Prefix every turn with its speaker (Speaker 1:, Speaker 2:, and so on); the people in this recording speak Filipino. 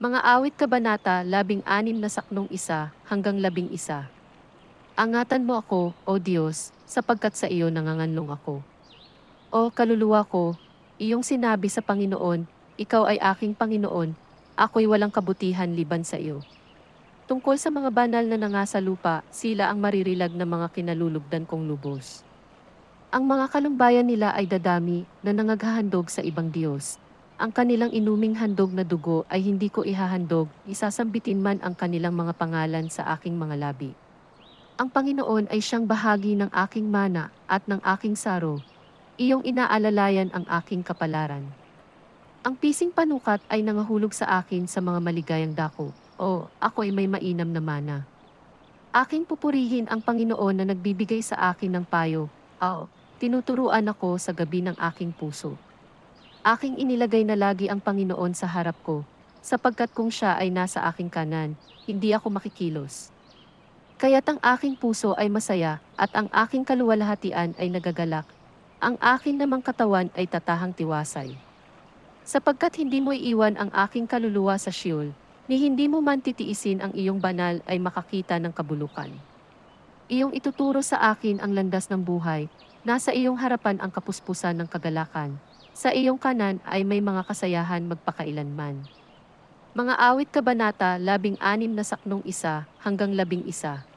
Speaker 1: Mga awit kabanata, labing anim na saknong isa hanggang labing isa. Angatan mo ako, O Diyos, sapagkat sa iyo nanganganlong ako. O kaluluwa ko, iyong sinabi sa Panginoon, ikaw ay aking Panginoon, ako'y walang kabutihan liban sa iyo. Tungkol sa mga banal na nanga sa lupa, sila ang maririlag ng mga kinalulugdan kong lubos. Ang mga kalumbayan nila ay dadami na nangaghahandog sa ibang Diyos. Ang kanilang inuming handog na dugo ay hindi ko ihahandog, isasambitin man ang kanilang mga pangalan sa aking mga labi. Ang Panginoon ay siyang bahagi ng aking mana at ng aking saro. Iyong inaalalayan ang aking kapalaran. Ang pising panukat ay nangahulog sa akin sa mga maligayang dako. O, ako ay may mainam na mana. Aking pupurihin ang Panginoon na nagbibigay sa akin ng payo. O, tinuturuan ako sa gabi ng aking puso. Aking inilagay na lagi ang Panginoon sa harap ko, sapagkat kung siya ay nasa aking kanan, hindi ako makikilos. Kaya't ang aking puso ay masaya, at ang aking kaluwalhatian ay nagagalak. Ang akin namang katawan ay tatahang tiwasay. Sapagkat hindi mo iiwan ang aking kaluluwa sa Sheol, ni hindi mo man titiisin ang iyong banal ay makakita ng kabulukan. Iyong ituturo sa akin ang landas ng buhay, nasa iyong harapan ang kapuspusan ng kagalakan, sa iyong kanan ay may mga kasayahan magpakailanman. Mga awit kabanata, labing anim na saknong isa hanggang labing isa.